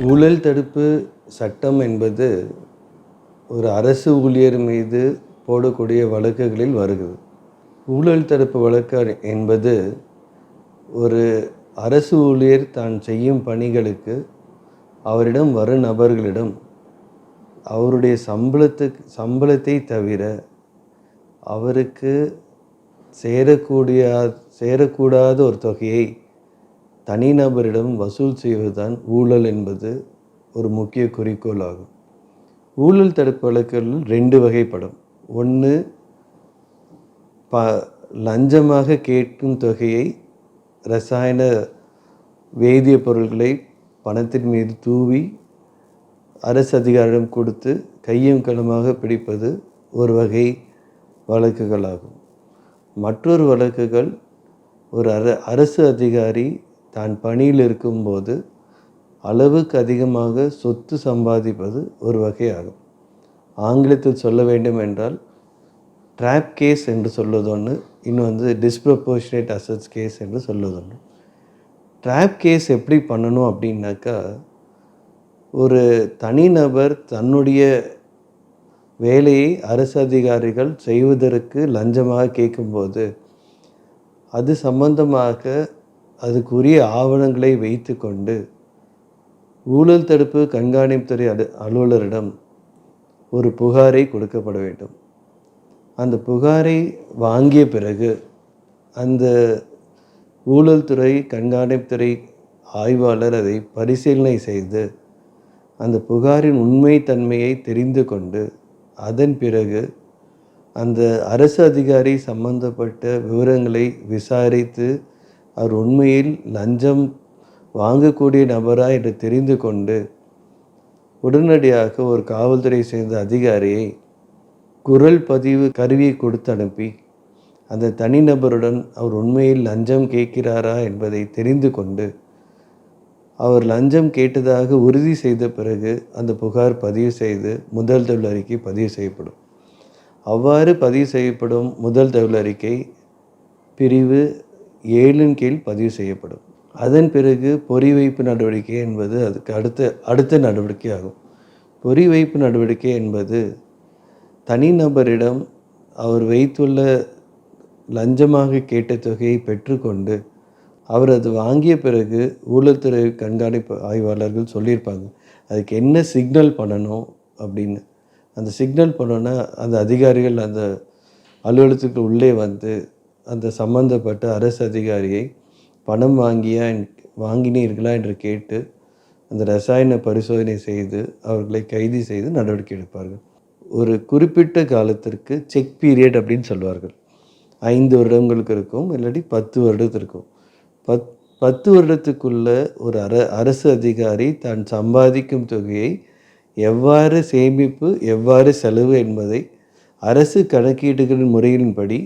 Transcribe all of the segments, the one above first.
ஊழல் தடுப்பு சட்டம் என்பது ஒரு அரசு ஊழியர் மீது போடக்கூடிய வழக்குகளில் வருகிறது. ஊழல் தடுப்பு வழக்கு என்பது ஒரு அரசு ஊழியர் தான் செய்யும் பணிகளுக்கு அவரிடம் வரும் நபர்களிடம் அவருடைய சம்பளத்துக்கு சம்பளத்தை தவிர அவருக்கு சேரக்கூடிய சேரக்கூடாத ஒரு தொகையை தனிநபரிடம் வசூல் செய்வதுதான் ஊழல் என்பது ஒரு முக்கிய குறிக்கோள் ஆகும். ஊழல் தடுப்பு வழக்குகளில் ரெண்டு வகைப்படும். ஒன்று ப லஞ்சமாக கேட்கும் தொகையை ரசாயன வேதிய பொருட்களை பணத்தின் மீது தூவி அரசு அதிகாரிடம் கொடுத்து கையும் களமாக பிடிப்பது ஒரு வகை வழக்குகளாகும். மற்றொரு வழக்குகள் ஒரு அர அரசு அதிகாரி தான் பணியில் இருக்கும்போது அளவுக்கு அதிகமாக சொத்து சம்பாதிப்பது ஒரு வகையாகும். ஆங்கிலத்தில் சொல்ல வேண்டும் என்றால் ட்ராப் கேஸ் என்று சொல்வது ஒன்று இன்னும் வந்து டிஸ்ப்ரப்போர்ஷனேட் அசட்ஸ் கேஸ் என்று சொல்வது ஒன்று ட்ராப் கேஸ் எப்படி பண்ணணும் அப்படின்னாக்கா ஒரு தனிநபர் தன்னுடைய வேலையை அரசு அதிகாரிகள் செய்வதற்கு லஞ்சமாக கேட்கும்போது அது சம்பந்தமாக அதுக்குரிய ஆவணங்களை வைத்து கொண்டு ஊழல் தடுப்பு கண்காணிப்புத்துறை அலு அலுவலரிடம் ஒரு புகாரை கொடுக்கப்பட வேண்டும். அந்த புகாரை வாங்கிய பிறகு அந்த ஊழல்துறை கண்காணிப்புத்துறை ஆய்வாளர் அதை பரிசீலனை செய்து அந்த புகாரின் உண்மைத்தன்மையை தெரிந்து கொண்டு அதன் பிறகு அந்த அரசு அதிகாரி சம்பந்தப்பட்ட விவரங்களை விசாரித்து அவர் உண்மையில் லஞ்சம் வாங்கக்கூடிய நபரா என்று தெரிந்து கொண்டு உடனடியாக ஒரு காவல்துறை சேர்ந்த அதிகாரியை குரல் பதிவு கருவியை கொடுத்து அனுப்பி அந்த தனிநபருடன் அவர் உண்மையில் லஞ்சம் கேட்கிறாரா என்பதை தெரிந்து கொண்டு அவர் லஞ்சம் கேட்டதாக உறுதி செய்த பிறகு அந்த புகார் பதிவு செய்து முதல் தகவல் அறிக்கை பதிவு செய்யப்படும். அவ்வாறு பதிவு செய்யப்படும் முதல் தகவல் அறிக்கை பிரிவு ஏழின் கீழ் பதிவு செய்யப்படும். அதன் பிறகு பொறி வைப்பு நடவடிக்கை என்பது அதுக்கு அடுத்த அடுத்த நடவடிக்கை ஆகும் பொறி வைப்பு நடவடிக்கை என்பது தனிநபரிடம் அவர் வைத்துள்ள லஞ்சமாக கேட்ட தொகையை பெற்றுக்கொண்டு அவர் அது வாங்கிய பிறகு ஊழல்துறை கண்காணிப்பு ஆய்வாளர்கள் சொல்லியிருப்பாங்க அதுக்கு என்ன சிக்னல் பண்ணணும்? அப்படின்னு. அந்த சிக்னல் பண்ணோன்னா அந்த அதிகாரிகள் அந்த அலுவலகத்துக்கு உள்ளே வந்து அந்த சம்பந்தப்பட்ட அரசு அதிகாரியை பணம் வாங்கியா வாங்கினீர்களா என்று கேட்டு அந்த ரசாயன பரிசோதனை செய்து அவர்களை கைது செய்து நடவடிக்கை எடுப்பார்கள். ஒரு குறிப்பிட்ட காலத்திற்கு செக் பீரியட் அப்படின்னு சொல்லுவார்கள் ஐந்து வருடங்களுக்கு இருக்கும் இல்லாட்டி பத்து வருடத்திற்கும். பத் பத்து வருடத்துக்குள்ள ஒரு அர அரசு அதிகாரி தான் சம்பாதிக்கும் தொகையை எவ்வாறு சேமிப்பு எவ்வாறு செலவு என்பதை அரசு கணக்கீடுகளின் முறையின்படி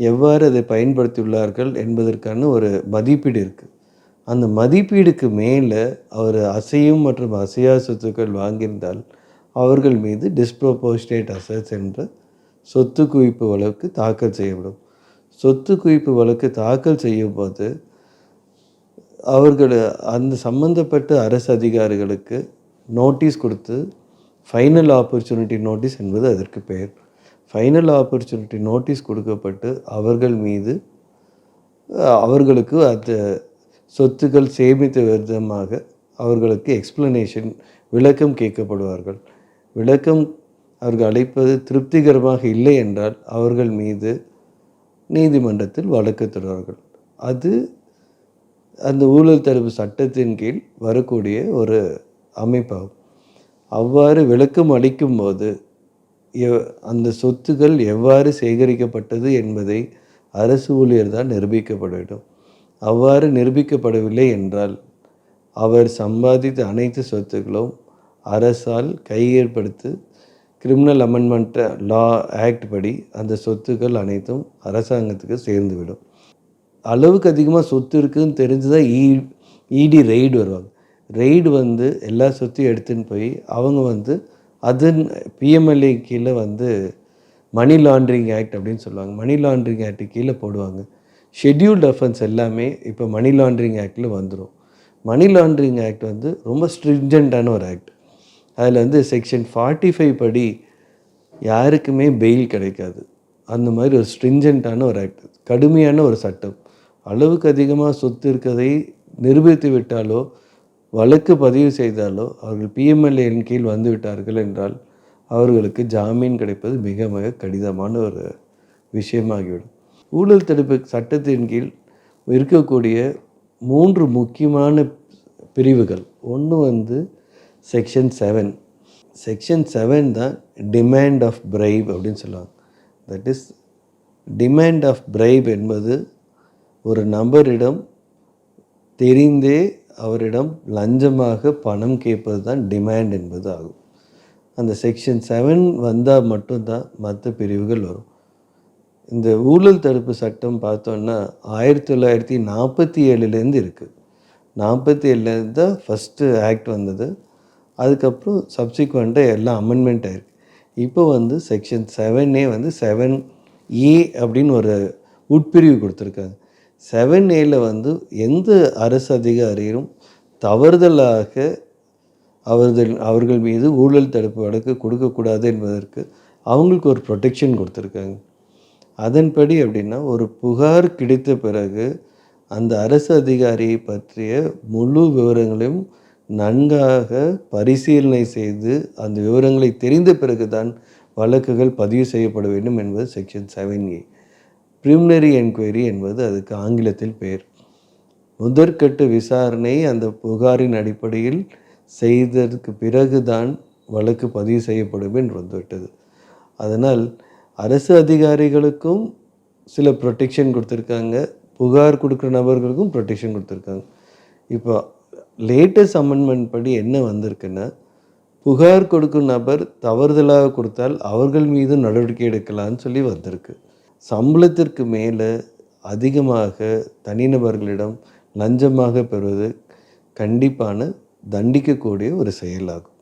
எவ்வாறு அதை பயன்படுத்தியுள்ளார்கள் என்பதற்கான ஒரு மதிப்பீடு இருக்குது அந்த மதிப்பீடுக்கு மேலே அவர் அசையும் மற்றும் அசையா சொத்துக்கள் வாங்கியிருந்தால் அவர்கள் மீது டிஸ்ப்ரோபோர்ஷனேட் அசட்ஸ் என்ற சொத்து குவிப்பு வழக்கு தாக்கல் செய்யப்படும். சொத்து குவிப்பு வழக்கு தாக்கல் செய்யும் போது அவர்கள் அந்த சம்பந்தப்பட்ட அரசு அதிகாரிகளுக்கு நோட்டீஸ் கொடுத்து ஃபைனல் ஆப்பர்ச்சுனிட்டி நோட்டீஸ் என்பது அதற்கு பெயர். ஃபைனல் ஆப்பர்ச்சுனிட்டி நோட்டீஸ் கொடுக்கப்பட்டு அவர்கள் மீது அவர்களுக்கு அந்த சொத்துக்கள் சேமித்த விதமாக அவர்களுக்கு எக்ஸ்பிளனேஷன் விளக்கம் கேட்கப்படுவார்கள். விளக்கம் அவர்கள் அழைப்பது திருப்திகரமாக இல்லை என்றால் அவர்கள் மீது நீதிமன்றத்தில் வழக்கு தொடர்வார்கள் அது அந்த ஊழல் தடுப்பு சட்டத்தின் கீழ் வரக்கூடிய ஒரு அமைப்பாகும். அவ்வாறு விளக்கம் அளிக்கும்போது அந்த சொத்துக்கள் எவ்வாறு சேகரிக்கப்பட்டது என்பதை அரசு ஊழியர் தான் நிரூபிக்கப்பட வேண்டும். அவ்வாறு நிரூபிக்கப்படவில்லை என்றால் அவர் சம்பாதித்த அனைத்து சொத்துக்களும் அரசால் கையேற்படுத்தி கிரிமினல் அமெண்ட்மெண்ட் லா ஆக்ட் படி அந்த சொத்துக்கள் அனைத்தும் அரசாங்கத்துக்கு சேர்ந்துவிடும். அளவுக்கு அதிகமாக சொத்து இருக்குதுன்னு தெரிஞ்சு தான் இ இடி ரெய்டு வருவாங்க. ரெய்டு வந்து எல்லா சொத்தையும் எடுத்துன்னு போய் அவங்க வந்து அது பிஎம்எல்ஏ கீழே வந்து மணி லாண்ட்ரிங் ஆக்ட் அப்படின்னு சொல்லுவாங்க. மணி லாண்ட்ரிங் ஆக்ட் கீழே போடுவாங்க. ஷெட்யூல்டு அஃபென்ஸ் எல்லாமே இப்போ மணி லாண்ட்ரிங் ஆக்டில் வந்துடும் மணி லாண்ட்ரிங் ஆக்ட் வந்து ரொம்ப ஸ்ட்ரிஞ்சண்ட்டான ஒரு ஆக்ட் அதில் வந்து செக்ஷன் ஃபார்ட்டி ஃபைவ் படி யாருக்குமே பெயில் கிடைக்காது. அந்த மாதிரி ஒரு ஸ்ட்ரிஞ்சண்ட்டான ஒரு ஆக்ட் கடுமையான ஒரு சட்டம். அளவுக்கு அதிகமாக சொத்து இருக்கிறதை நிரூபித்து விட்டாலோ வழக்கு பதிவு செய்தாலோ அவர்கள் பிஎம்எல்ஏன் கீழ் வந்துவிட்டார்கள் என்றால் அவர்களுக்கு ஜாமீன் கிடைப்பது மிக மிக கடினமான ஒரு விஷயமாகிவிடும். ஊழல் தடுப்பு சட்டத்தின் கீழ் இருக்கக்கூடிய மூன்று முக்கியமான பிரிவுகள். ஒன்று வந்து செக்ஷன் செவன் செக்ஷன் செவன் தான் டிமாண்ட் ஆஃப் பிரைப் அப்படின்னு சொல்லுவாங்க. That is demand of bribe என்பது ஒரு நபரிடம் தெரிந்தே அவரிடம் லஞ்சமாக பணம் கேட்பது தான் டிமாண்ட் என்பது ஆகும். அந்த செக்ஷன் செவன் வந்தால் மட்டும்தான் மற்ற பிரிவுகள் வரும். இந்த ஊழல் தடுப்பு சட்டம் பார்த்தோன்னா ஆயிரத்தி தொள்ளாயிரத்தி நாற்பத்தி ஏழுலேருந்து இருக்குது நாற்பத்தி ஏழுலேருந்து தான் ஃபஸ்ட்டு ஆக்ட் வந்தது. அதுக்கப்புறம் சப்சிக்வெண்ட்டாக எல்லாம் அமெண்ட்மெண்ட் ஆயிருக்கு. இப்போ வந்து செக்ஷன் செவனே வந்து செவன் ஏ அப்படின்னு ஒரு உட்பிரிவு கொடுத்துருக்காங்க. செவன் ஏல வந்து எந்த அரசு அதிகாரியும் தவறுதலாக அவர்கள் அவர்கள் மீது ஊழல் தடுப்பு வழக்கு கொடுக்கக்கூடாது என்பதற்கு அவங்களுக்கு ஒரு ப்ரொடெக்ஷன் கொடுத்துருக்காங்க. அதன்படி அப்படின்னா ஒரு புகார் கிடைத்த பிறகு அந்த அரசு அதிகாரியை பற்றிய முழு விவரங்களையும் நன்காக பரிசீலனை செய்து அந்த விவரங்களை தெரிந்த பிறகுதான் வழக்குகள் பதிவு செய்யப்பட வேண்டும் என்பது section seven A preliminary enquiry என்பது அதுக்கு ஆங்கிலத்தில் பெயர். முதற்கட்டு விசாரணை அந்த புகாரின் அடிப்படையில் செய்ததற்கு பிறகுதான் வழக்கு பதிவு செய்யப்படும் என்று வந்துவிட்டது. அதனால் அரசு அதிகாரிகளுக்கும் சில ப்ரொட்டெக்ஷன் கொடுத்துருக்காங்க. புகார் கொடுக்குற நபர்களுக்கும் ப்ரொட்டெக்ஷன் கொடுத்துருக்காங்க. இப்போ லேட்டஸ்ட் அமெண்ட்மெண்ட் படி என்ன வந்திருக்குன்னா புகார் கொடுக்கும் நபர் தவறுதலாக கொடுத்தால் அவர்கள் மீது நடவடிக்கை எடுக்கலான்னு சொல்லி வந்திருக்கு. சம்பளத்திற்கு மேலே அதிகமாக தனிநபர்களிடம் லஞ்சமாக பெறுவது கண்டிப்பான தண்டிக்கக்கூடிய ஒரு செயலாகும்.